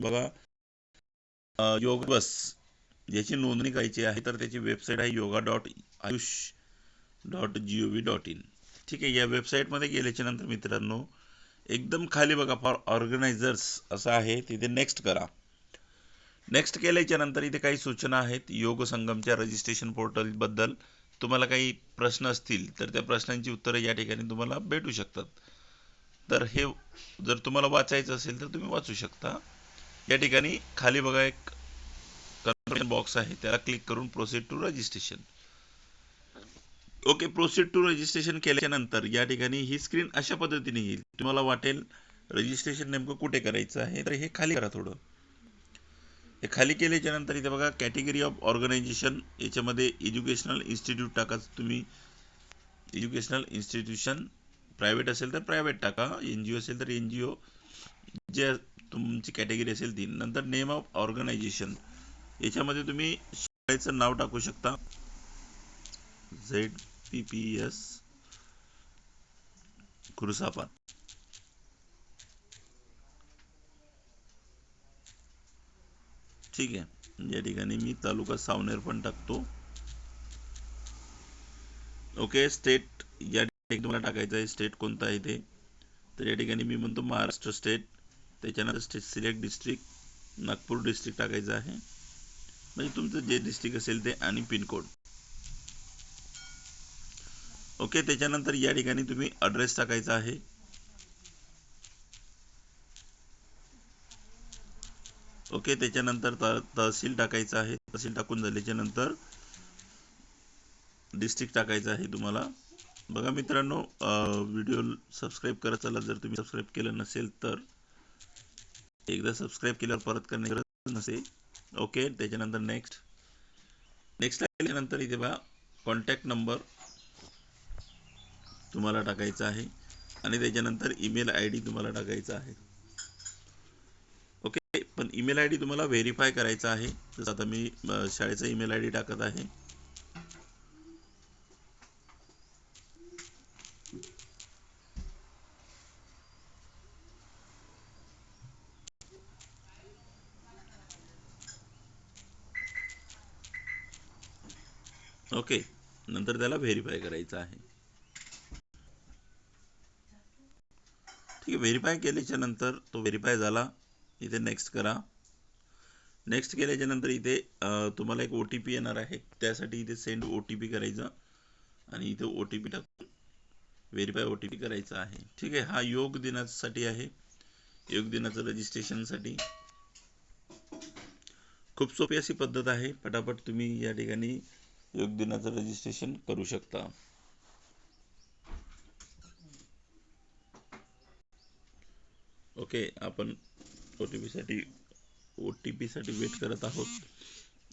बघा योग बस याची नोंदणी करायची आहे तर त्याची वेबसाईट आहे yoga dot Ayush dot G O V dot in. ठीक आहे या वेबसाईटमध्ये गेल्याच्यानंतर मित्रांनो एकदम खाली बघा फॉर ऑर्गनायझर्स असं आहे तिथे नेक्स्ट करा. नेक्स्ट केल्याच्यानंतर इथे काही सूचना आहेत योग संगमच्या रजिस्ट्रेशन पोर्टलबद्दल. तुम्हाला काही प्रश्न असतील तर त्या प्रश्नांची उत्तरं या ठिकाणी तुम्हाला भेटू शकतात. तर हे जर तुम्हाला वाचायचं असेल तर तुम्ही वाचू शकता. या ठिकाणी खाली बघा एक कन्फर्मेशन बॉक्स आहे. त्याला क्लिक करून proceed to registration okay proceed to registration केल्याच्यानंतर या ठिकाणी ही स्क्रीन अशा पद्धतीने येईल. तुम्हाला वाटेल रजिस्ट्रेशन नेमकं कुठे करायचं आहे? तर हे खाली करा थोडं. हे खाली केल्याच्यानंतर इथे बघा कॅटेगरी ऑफ ऑर्गनायझेशन याच्यामध्ये एज्युकेशनल इन्स्टिट्यूट टाका. तुम्ही एज्युकेशनल इन्स्टिट्यूशन प्रायव्हेट असेल तर प्रायव्हेट टाका. एन जी ओ असेल तर एन जी ओ जे तुमची कॅटेगरी असेल ती. नंतर नेम ऑफ ऑर्गनायझेशन याच्यामध्ये तुम्ही शाळेचं नाव टाकू शकता. Z P P S Khursapa ठीक आहे. या ठिकाणी मी तालुका सावनेर पण टाकतो. ओके स्टेट या ठिकाणी तुम्हाला टाकायचं आहे. स्टेट कोणता आहे ते? तर या ठिकाणी मी म्हणतो महाराष्ट्र स्टेट त्याच्यानंतर state select district Nagpur district टाकायचं आहे. म्हणजे तुमचं जे डिस्ट्रिक्ट असेल ते आणि पिनकोड. ओके त्याच्यानंतर या ठिकाणी तुम्ही ॲड्रेस टाकायचा आहे. ओके त्याच्यानंतर तहसील टाकायचं आहे. तहसील टाकून झाल्याच्यानंतर डिस्ट्रिक्ट टाकायचं आहे तुम्हाला. बघा मित्रांनो व्हिडिओ सबस्क्राईब करत चला जर तुम्ही सबस्क्राईब केलं नसेल तर. एकदा सबस्क्राईब केल्यावर परत करण्याची गरज नसेल. ओके त्याच्यानंतर नेक्स्ट नेक्स्ट आल्यानंतर इथे बघा कॉन्टॅक्ट नंबर तुम्हाला टाकायचा आहे. आणि त्याच्यानंतर ईमेल आय डी तुम्हाला टाकायचा आहे. ओके पण ईमेल आय डी तुम्हाला व्हेरीफाय करायचा आहे. जसं आता मी शाळेचा ईमेल आय डी टाकत आहे. ओके. नंतर त्याला व्हेरीफाय करायचं आहे. ठीक आहे व्हेरीफाय केल्याच्यानंतर तो व्हेरीफाय झाला. इथे नेक्स्ट करा. नेक्स्ट केल्याच्यानंतर इथे तुम्हाला एक ओ टी पी येणार आहे. त्यासाठी इथे सेंड ओ टी पी करायचं. आणि इथे ओ टी पी टाकून व्हेरीफाय ओ टी पी करायचा आहे. ठीक आहे हा योग दिनासाठी आहे. योग दिनाचं रजिस्ट्रेशनसाठी खूप सोपी अशी पद्धत आहे. पटापट तुम्ही या ठिकाणी योग दिनाचं रजिस्ट्रेशन करू शकता. ओके आपण ओ टी पीसाठी ओ टी पीसाठी वेट करत आहोत.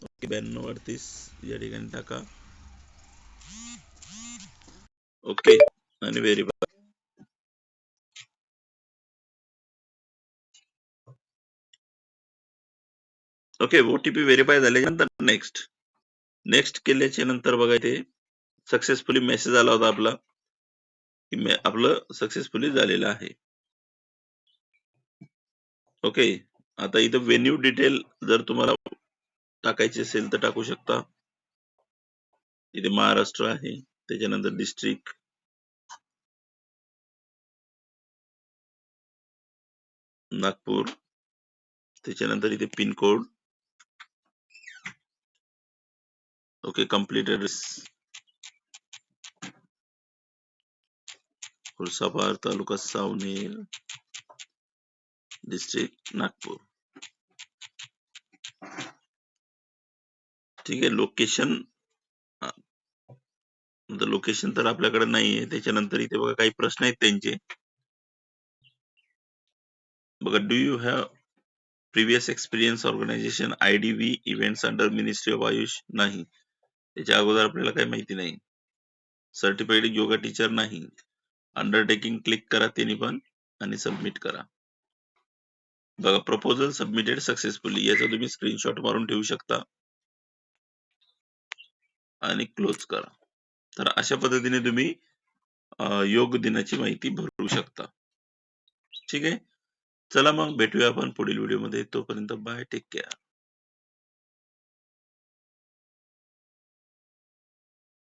ओके ब्याण्णव अडतीस या ठिकाणी टाका. ओके आणि verify okay O T P verify झाल्यानंतर नेक्स्ट नेक्स्ट केल्याच्यानंतर बघा इथे सक्सेसफुली मेसेज आला होता आपला. की आपलं सक्सेसफुली झालेलं आहे. ओके आता इथं व्हेन्यू डिटेल जर तुम्हाला टाकायची असेल तर टाकू शकता. इथे महाराष्ट्र आहे त्याच्यानंतर डिस्ट्रिक्ट नागपूर. त्याच्यानंतर इथे pin code. Okay completed address taluka Saoner district Nagpur ठीक आहे लोकेशन लोकेशन तर आपल्याकडे नाहीये. त्याच्यानंतर इथे बघा काही प्रश्न आहेत त्यांचे. बघा do you have previous experience organization I D V events under ministry of Ayush नाही. त्याच्या अगोदर आपल्याला काही माहिती नाही. सर्टिफाईड योगा टीचर नाही. अंडरटेकिंग क्लिक करा तिने पण आणि सबमिट करा. बघा प्रपोजल सबमिटेड सक्सेसफुली याचा तुम्ही स्क्रीनशॉट मारून ठेवू शकता. आणि क्लोज करा. तर अशा पद्धतीने तुम्ही योग दिनाची माहिती भरू शकता. ठीक आहे? चला मग भेटूया आपण पुढील व्हिडिओमध्ये तोपर्यंत बाय टेक केअर